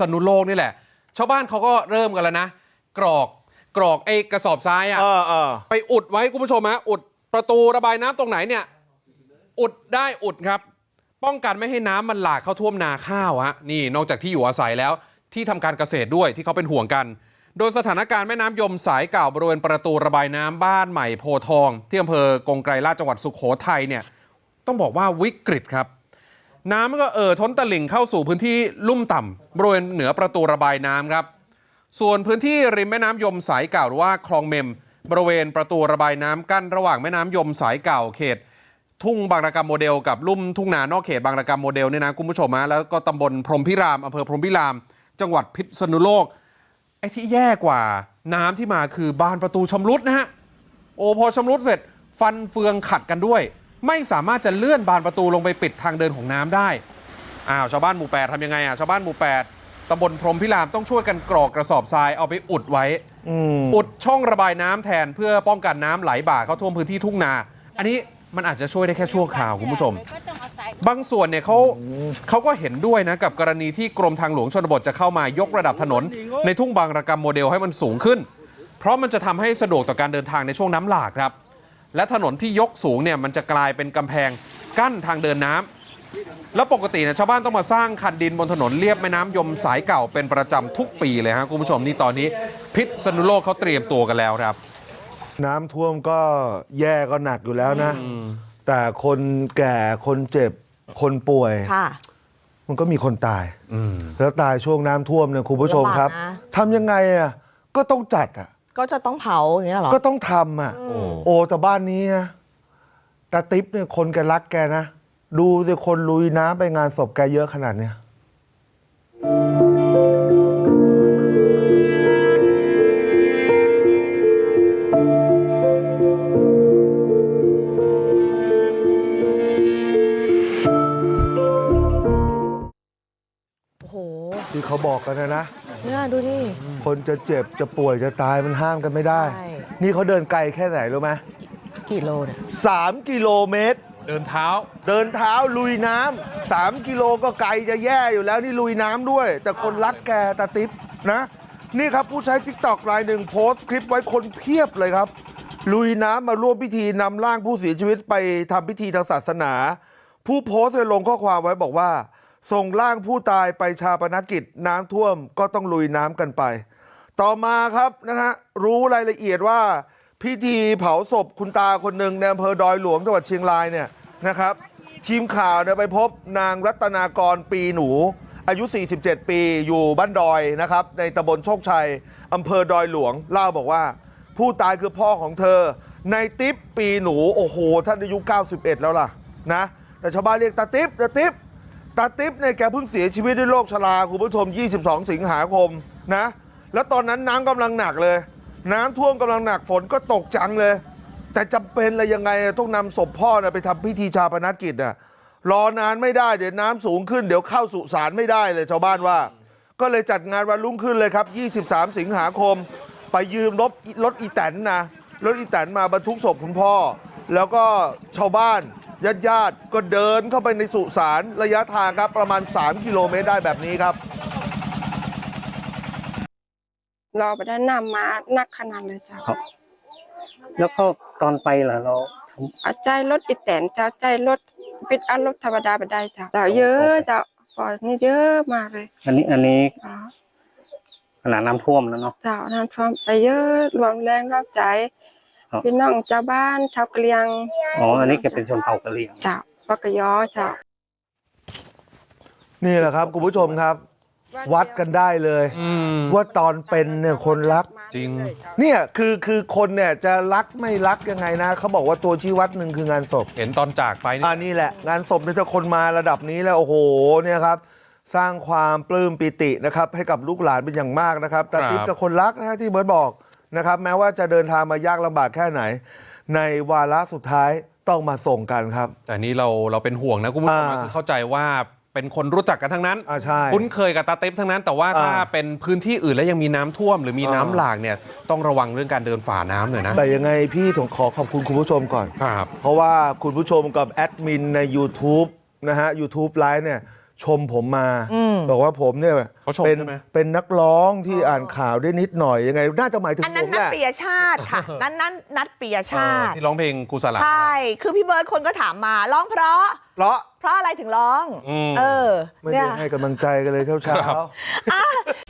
ษณุโลกนี่แหละชาวบ้านเขาก็เริ่มกันแล้วนะกรอกกรอกไอ้กระสอบทรายอะเออเออไปอุดไว้คุณผู้ชมฮะอุดประตูระบายน้ำตรงไหนเนี่ย อุดได้อุดครับ ป้องกันไม่ให้น้ำมันหลากเข้าท่วมนาข้าวฮะนี่นอกจากที่อยู่อาศัยแล้วที่ทำการเกษตรด้วยที่เขาเป็นห่วงกัน โดยสถานการณ์แม่น้ำยมสายเก่าบริเวณประตูระบายน้ำบ้านใหม่โพธิ์ทองที่อำเภอกงไกรลาชจังหวัดสุขโขทัยเนี่ย ต้องบอกว่าวิกฤตครับ น้ำก็เอ่อท้นตลิ่งเข้าสู่พื้นที่ลุ่มต่ำบริเวณเหนือประตูระบายน้ำครับ ส่วนพื้นที่ริมแม่น้ำยมสายเก่าหรือว่าคลองเมม บริเวณประตูระบายน้ำกั้นระหว่างแม่น้ำยมสายเก่าเขต ทุ่งบางระกำโมเดล กับลุ่มทุ่งนานอกเขตบางระกำโมเดลเนี่ยนะคุณผู้ชมฮะแล้วก็ตำบลพรหมพิรามอำเภอพรหมพิราม จังหวัดพิษณุโลกไอ้ที่แย่กว่าน้ำที่มาคือบานประตูชำรุดนะฮะโอ้พอชำรุดเสร็จฟันเฟืองขัดกันด้วย ไม่สามารถจะเลื่อนบานประตูลงไปปิดทางเดินของน้ำได้อ้าวชาวบ้านหมู่แปดทำยังไงอะชาวบ้านหมู่แปดตำบลพรหมพิรามต้องช่วยกันกรอกกระสอบทรายเอาไปอุดไว้อืมอุดช่องระบายน้ำแทนเพื่อป้องกันน้ำไหลบ่าเข้าท่วมพื้นที่ทุ่งนา อันนี้มันอาจจะช่วยได้แค่ชั่วคราวคุณผู้ชม บางส่วนเนี่ยเขาเขาก็เห็นด้วยนะกับกรณีที่กรมทางหลวงชนบทจะเข้ามายกระดับถนน ในทุ่งบางระกำโมเดลให้มันสูงขึ้น เพราะมันจะทำให้สะดวกต่อการเดินทางในช่วงน้ำหลากครับ และถนนที่ยกสูงเนี่ยมันจะกลายเป็นกำแพงกั้นทางเดินน้ำแล้วปกติเนี่ยชาวบ้านต้องมาสร้างคันดินบนถนนเลียบแม่น้ำยมสายเก่าเป็นประจำทุกปีเลยฮะคุณผู้ชมนี่ตอนนี้ พิษณุโลกเขาเตรียมตัวกันแล้วครับ น้ำท่วมก็แย่ก็หนักอยู่แล้วนะ แต่คนแก่คนเจ็บคนป่วยค่ะมันก็มีคนตายแล้วตายช่วงน้ำท่วมเนี่ยคุณผู้ชมครับลำบากนะทำยังไงอะก็ต้องจัดอะ ก็จะต้องเผาอย่างเงี้ยเหรอ ก็ต้องทำอะ โอ้แต่บ้านนี้นะตาติ๊บเนี่ยคนแกรักแกนะ ดูสิคนลุยน้ำไปงานศพแกเยอะขนาดเนี้ยโอ้โห ที่เขาบอกกันนะนะ เนี่ยดูนี่คนจะเจ็บจะป่วยจะตายมันห้ามกันไม่ได้ ใช่ นี่เขาเดินไกลแค่ไหนรู้ไหมกี่โลเนี่ยสามกิโลเมตร เดินเท้า เดินเท้าลุยน้ำสามกิโลก็ไกลจะแย่อยู่แล้วนี่ลุยน้ำด้วย แต่คนรักแกตาติ๊บนะ นี่ครับผู้ใช้ทิกตอกรายหนึ่งโพสต์คลิปไว้คนเพียบเลยครับ ลุยน้ำมาร่วมพิธีนำร่างผู้เสียชีวิตไปทำพิธีทางศาสนา ผู้โพสต์เลยลงข้อความไว้บอกว่า ส่งร่างผู้ตายไปชาปนกิจน้ำท่วมก็ต้องลุยน้ำกันไป ต่อมาครับนะฮะรู้รายละเอียดว่าพิธีเผาศพคุณตาคนหนึ่งในอำเภอดอยหลวงจังหวัดเชียงรายเนี่ยนะครับ ทีมข่าวเนี่ยไปพบนางรัตนากรปีหนู อายุ 47 ปีอยู่บ้านดอยนะครับ ในตำบลโชคชัยอำเภอดอยหลวง เล่าบอกว่า ผู้ตายคือพ่อของเธอ ในติ๊บปีหนู โอ้โห ท่านอายุ 91 แล้วล่ะนะแต่ชาวบ้านเรียกตาติ๊บตาติ๊บ ตาติ๊บเนี่ยแกเพิ่งเสียชีวิตด้วยโรคชราคุณผู้ชม 22 สิงหาคมนะ แล้วตอนนั้นน้ำกำลังหนักเลย น้ำท่วมกำลังหนักฝนก็ตกจังเลย แต่จำเป็นเลยยังไงต้องนำศพพ่อนะไปทำพิธีชาปนกิจนะรอนานไม่ได้เดี๋ยวน้ำสูงขึ้นเดี๋ยวเข้าสุสานไม่ได้เลยชาวบ้านว่า ก็เลยจัดงานวันรุ่งขึ้นเลยครับ 23 สิงหาคม ไปยืมรถรถอีแตนนะรถอีแตนมาบรรทุกศพคุณพ่อ แล้วก็ชาวบ้าน ญาติญาติๆก็เดินเข้าไปในสุสานระยะทางครับประมาณ 3 กิโลเมตรได้แบบนี้ครับรอไปได้นำมานักขนาดเลยจ้ะครับ แล้วก็ตอนไปล่ะเราทเอาใจรถอีแตนจ้าใจรถปิดอันรถธรรมดาไปได้จ้ะจ้าเยอะจ้ะปล่อยนี่เยอะมากเลยำอันนี้อันนี้อ๋อขนาดน้ำท่วมแล้วเนาะเจ้านั้นพร้อมไปเยอะรวมแรงรอบใจ ครับพี่น้องชาวบ้านชาวกะเหรียงอ๋ออันนี้แกเป็นชนเผ่ากะเหรี่ยง เจ้าปากกยอเจ้านี่แหละครับคุณผู้ชมครับ วัดกันได้เลย อืม ว่าตอนเป็นเนี่ยคนรัก จริง เนี่ยคือคือคนเนี่ยจะรักไม่รักยังไงนะเขาบอกว่าตัวชี้วัดหนึ่งคืองานศพ เห็นตอนจากไปนี่ อ่านี่แหละ งานศพเนี่ยจะคนมาระดับนี้แล้วโอ้โหเนี่ยครับ สร้างความปลื้มปิตินะครับ ให้กับลูกหลานเป็นอย่างมากนะครับแต่ติ๊บจะคนรักนะฮะที่เบิร์ตบอก นะครับแม้ว่าจะเดินทางมายากลำบากแค่ไหน ในวาระสุดท้ายต้องมาส่งกันครับ แต่นี่เราเราเป็นห่วงนะคุณผู้ชมอ่าคือเข้าใจว่าเป็นคนรู้จักกันทั้งนั้นอ่าใช่คุ้นเคยกับตาเต็บทั้งนั้น แต่ว่าอ่า ถ้าเป็นพื้นที่อื่นแล้วยังมีน้ำท่วม หรือมีอ่าน้ำหลากเนี่ยต้องระวังเรื่องการเดินฝ่าน้ำหน่อยนะแต่ยังไงพี่ผมขอขอบคุณคุณผู้ชมก่อน ครับ เพราะว่าคุณผู้ชมกับแอดมินใน YouTube นะฮะ YouTube ไลฟ์เนี่ย ชมผมมาอืมบอกว่าผมเนี่ยเขาชมเป็นใช่ไหมเป็นนักร้องที่อ่านข่าวได้นิดหน่อยยังไงน่าจะหมายถึงอันผนั้นมนัแหดละปียชาติค่ะนั้นนั้นนัดปียชาเออติที่ร้องเพลงครูสลาใช่คือพี่เบิร์ดคนก็ถามมาร้องเพราะเพราะเพราะอะไรถึงร้องอืมเออไม่เนี่ได้ยให้กำลังใจกันเลยเช้าครับๆ